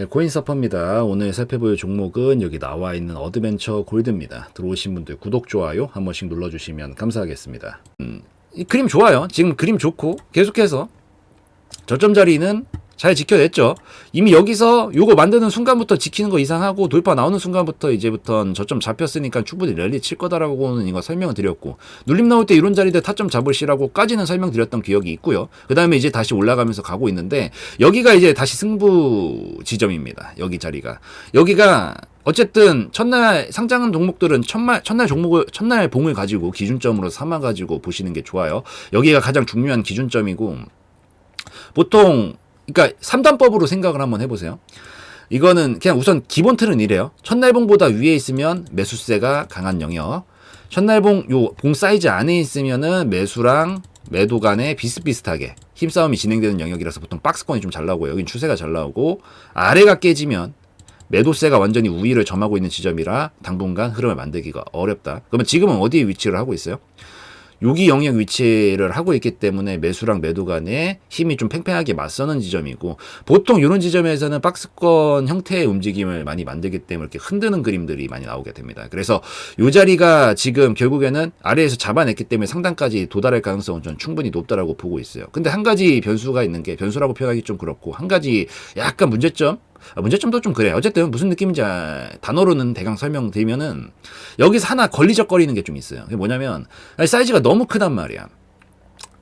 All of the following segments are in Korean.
네, 코인서퍼입니다. 오늘 살펴볼 종목은 여기 나와 있는 어드벤처 골드입니다. 들어오신 분들 구독, 좋아요 한 번씩 눌러주시면 감사하겠습니다. 음, 이 그림 좋아요. 지금 그림 좋고 계속해서 저점 자리는 잘 지켜냈죠. 이미 여기서 요거 만드는 순간부터 지키는 거 이상하고 돌파 나오는 순간부터 이제부터는 저점 잡혔으니까 충분히 랠리 칠 거다라고는 이거 설명을 드렸고 눌림 나올 때 이런 자리들 타점 잡으시라고까지는 설명드렸던 기억이 있고요. 그 다음에 이제 다시 올라가면서 가고 있는데 여기가 이제 다시 승부 지점입니다. 여기 자리가 여기가 어쨌든 첫날 상장한 종목들은 첫날 첫날 종목을 첫날 봉을 가지고 기준점으로 삼아 가지고 보시는 게 좋아요. 여기가 가장 중요한 기준점이고 보통 그러니까 3단법으로 생각을 한번 해보세요. 이거는 그냥 우선 기본 틀은 이래요. 첫날봉보다 위에 있으면 매수세가 강한 영역. 첫날봉 요 봉 사이즈 안에 있으면은 매수랑 매도 간에 비슷비슷하게 힘싸움이 진행되는 영역이라서 보통 박스권이 좀 잘 나오고 여긴 추세가 잘 나오고 아래가 깨지면 매도세가 완전히 우위를 점하고 있는 지점이라 당분간 흐름을 만들기가 어렵다. 그러면 지금은 어디에 위치를 하고 있어요? 여기 영역 위치를 하고 있기 때문에 매수랑 매도 간에 힘이 좀 팽팽하게 맞서는 지점이고 보통 이런 지점에서는 박스권 형태의 움직임을 많이 만들기 때문에 이렇게 흔드는 그림들이 많이 나오게 됩니다. 그래서 이 자리가 지금 결국에는 아래에서 잡아냈기 때문에 상단까지 도달할 가능성은 전 충분히 높다라고 보고 있어요. 근데 한 가지 변수가 있는 게 변수라고 표현하기 좀 그렇고 한 가지 약간 문제점 아, 문제점도 좀 그래. 어쨌든 무슨 느낌인지 아, 단어로는 대강 설명드리면은 여기서 하나 걸리적거리는 게 좀 있어요. 그게 뭐냐면 사이즈가 너무 크단 말이야.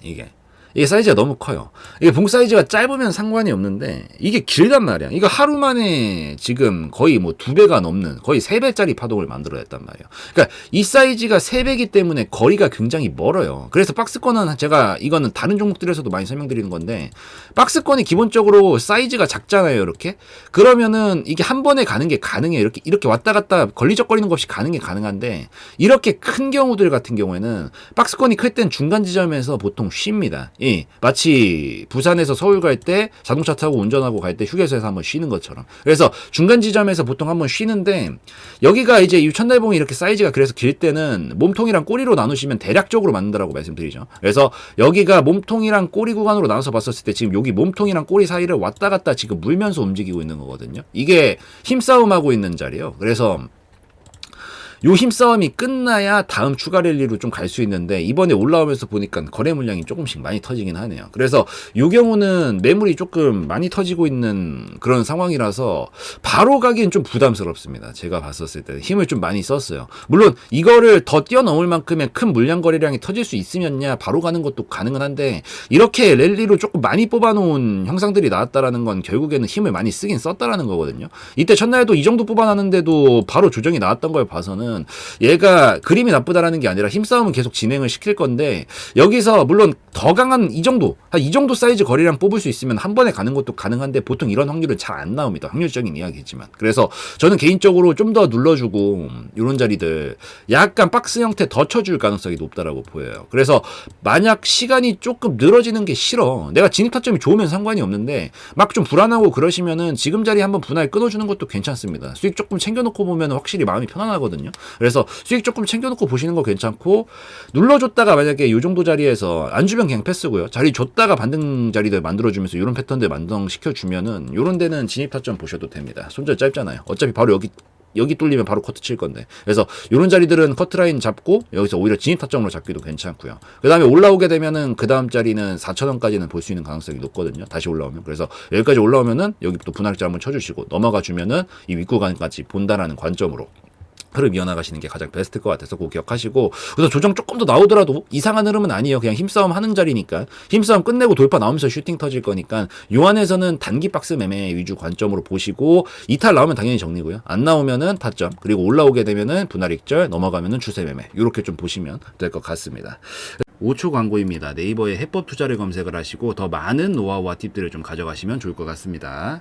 이게 이게 사이즈가 너무 커요. 이게 봉 사이즈가 짧으면 상관이 없는데 이게 길단 말이야. 이거 하루 만에 지금 거의 뭐 두 배가 넘는 거의 세 배짜리 파동을 만들어냈단 말이에요. 그러니까 이 사이즈가 세 배기 때문에 거리가 굉장히 멀어요. 그래서 박스권은 제가 이거는 다른 종목들에서도 많이 설명드리는 건데 박스권이 기본적으로 사이즈가 작잖아요. 이렇게 그러면은 이게 한 번에 가는 게 가능해. 이렇게 이렇게 왔다 갔다 걸리적거리는 것 없이 가는 게 가능한데 이렇게 큰 경우들 같은 경우에는 박스권이 클 땐 중간 지점에서 보통 쉽니다. 예, 마치 부산에서 서울 갈 때 자동차 타고 운전하고 갈 때 휴게소에서 한번 쉬는 것처럼. 그래서 중간 지점에서 보통 한번 쉬는데 여기가 이제 이 천달봉이 이렇게 사이즈가 그래서 길 때는 몸통이랑 꼬리로 나누시면 대략적으로 맞는다라고 말씀드리죠. 그래서 여기가 몸통이랑 꼬리 구간으로 나눠서 봤었을 때 지금 여기 몸통이랑 꼬리 사이를 왔다 갔다 지금 물면서 움직이고 있는 거거든요. 이게 힘싸움하고 있는 자리예요. 그래서 요 힘싸움이 끝나야 다음 추가 랠리로 좀 갈 수 있는데 이번에 올라오면서 보니까 거래 물량이 조금씩 많이 터지긴 하네요. 그래서 요 경우는 매물이 조금 많이 터지고 있는 그런 상황이라서 바로 가기엔 좀 부담스럽습니다. 제가 봤었을 때 힘을 좀 많이 썼어요. 물론 이거를 더 뛰어넘을 만큼의 큰 물량 거래량이 터질 수 있으면야 바로 가는 것도 가능은 한데 이렇게 랠리로 조금 많이 뽑아놓은 형상들이 나왔다라는 건 결국에는 힘을 많이 쓰긴 썼다라는 거거든요. 이때 첫날에도 이 정도 뽑아놨는데도 바로 조정이 나왔던 걸 봐서는 얘가 그림이 나쁘다라는 게 아니라 힘싸움은 계속 진행을 시킬 건데 여기서 물론 더 강한 이 정도 한 이 정도 사이즈 거리량 뽑을 수 있으면 한 번에 가는 것도 가능한데 보통 이런 확률은 잘 안 나옵니다. 확률적인 이야기지만 그래서 저는 개인적으로 좀 더 눌러주고 이런 자리들 약간 박스 형태 더 쳐줄 가능성이 높다라고 보여요. 그래서 만약 시간이 조금 늘어지는 게 싫어 내가 진입 타점이 좋으면 상관이 없는데 막 좀 불안하고 그러시면은 지금 자리 한번 분할 끊어주는 것도 괜찮습니다. 수익 조금 챙겨놓고 보면 확실히 마음이 편안하거든요. 그래서 수익 조금 챙겨놓고 보시는 거 괜찮고 눌러줬다가 만약에 이 정도 자리에서 안 주면 그냥 패스고요. 자리 줬다가 반등 자리들 만들어주면서 이런 패턴들 만등시켜 주면은 이런 데는 진입 타점 보셔도 됩니다. 손절 짧잖아요. 어차피 바로 여기 여기 뚫리면 바로 커트 칠 건데. 그래서 이런 자리들은 커트라인 잡고 여기서 오히려 진입 타점으로 잡기도 괜찮고요. 그 다음에 올라오게 되면은 그 다음 자리는 4천원까지는 볼 수 있는 가능성이 높거든요. 다시 올라오면. 그래서 여기까지 올라오면은 여기 또 분할자 한번 쳐주시고 넘어가 주면은 이 윗구간까지 본다라는 관점으로 흐름 이어나가시는 게 가장 베스트일 것 같아서 꼭 기억하시고. 그래서 조정 조금 더 나오더라도 이상한 흐름은 아니에요. 그냥 힘싸움 하는 자리니까. 힘싸움 끝내고 돌파 나오면서 슈팅 터질 거니까. 요 안에서는 단기 박스 매매 위주 관점으로 보시고 이탈 나오면 당연히 정리고요. 안 나오면은 타점. 그리고 올라오게 되면은 분할 익절 넘어가면은 추세 매매. 이렇게 좀 보시면 될 것 같습니다. 5초 광고입니다. 네이버에 해법 투자를 검색을 하시고 더 많은 노하우와 팁들을 좀 가져가시면 좋을 것 같습니다